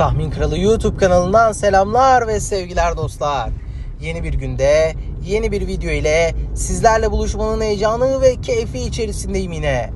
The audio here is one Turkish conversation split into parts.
Tahmin Kralı YouTube kanalından selamlar ve sevgiler dostlar. Yeni bir günde, yeni bir video ile sizlerle buluşmanın heyecanı ve keyfi içerisindeyim yine.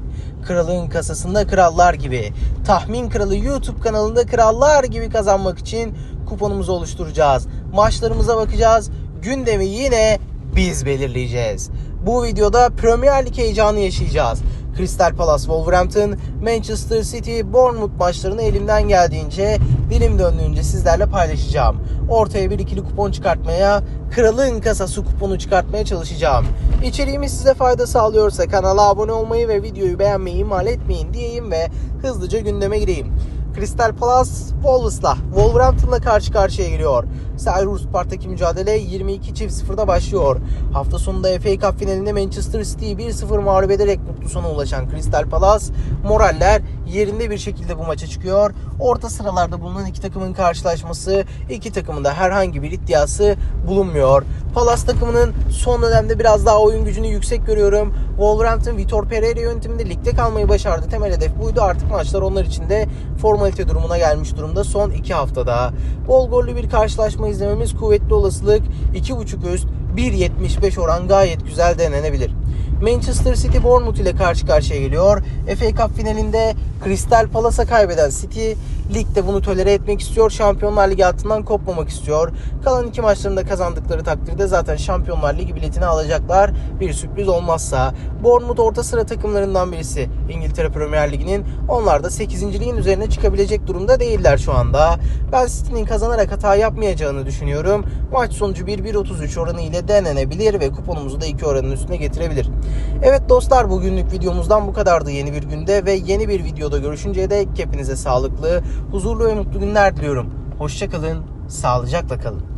Kralın kasasında krallar gibi, Tahmin Kralı YouTube kanalında krallar gibi kazanmak için kuponumuzu oluşturacağız. Maçlarımıza bakacağız. Gündemi yine biz belirleyeceğiz. Bu videoda Premier Lig heyecanı yaşayacağız. Crystal Palace, Wolverhampton, Manchester City, Bournemouth maçlarını elimden geldiğince, dilim döndüğünce sizlerle paylaşacağım. Ortaya bir ikili kupon çıkartmaya, kralın kasası kuponu çıkartmaya çalışacağım. İçeriğimiz size fayda sağlıyorsa kanala abone olmayı ve videoyu beğenmeyi ihmal etmeyin diyeyim ve hızlıca gündeme gireyim. Crystal Palace Wolves'la Wolverhampton'la karşı karşıya giriyor. Selhurst Park'taki mücadele 22 çift 0'da başlıyor. Hafta sonunda FA Cup finalinde Manchester City'yi 1-0 mağlup ederek mutlu sona ulaşan Crystal Palace moraller yerinde bir şekilde bu maça çıkıyor. Orta sıralarda bulunan iki takımın karşılaşması, iki takımın da herhangi bir iddiası bulunmuyor. Palace takımının son dönemde biraz daha oyun gücünü yüksek görüyorum. Wolverhampton Vitor Pereira yönetiminde ligde kalmayı başardı. Temel hedef buydu. Artık maçlar onlar için de formalite durumuna gelmiş durumda son iki haftada. Bol gollü bir karşılaşma izlememiz kuvvetli olasılık. 2.5 üst 1.75 oran gayet güzel denenebilir. Manchester City Bournemouth ile karşı karşıya geliyor. FA Cup finalinde Crystal Palace'a kaybeden City ligde bunu tolere etmek istiyor. Şampiyonlar Ligi altından kopmamak istiyor. Kalan iki maçlarında kazandıkları takdirde zaten Şampiyonlar Ligi biletini alacaklar. Bir sürpriz olmazsa. Bournemouth orta sıra takımlarından birisi. İngiltere Premier Ligi'nin. Onlar da 8.liğin üzerine çıkabilecek durumda değiller şu anda. Ben City'nin kazanarak hata yapmayacağını düşünüyorum. Maç sonucu 1-1.33 oranı ile denenebilir ve kuponumuzu da 2 oranın üstüne getirebilir. Evet dostlar bugünlük videomuzdan bu kadardı yeni bir günde ve yeni bir videoda görüşünceye dek hepinize sağlıklı, huzurlu ve mutlu günler diliyorum. Hoşçakalın, sağlıcakla kalın.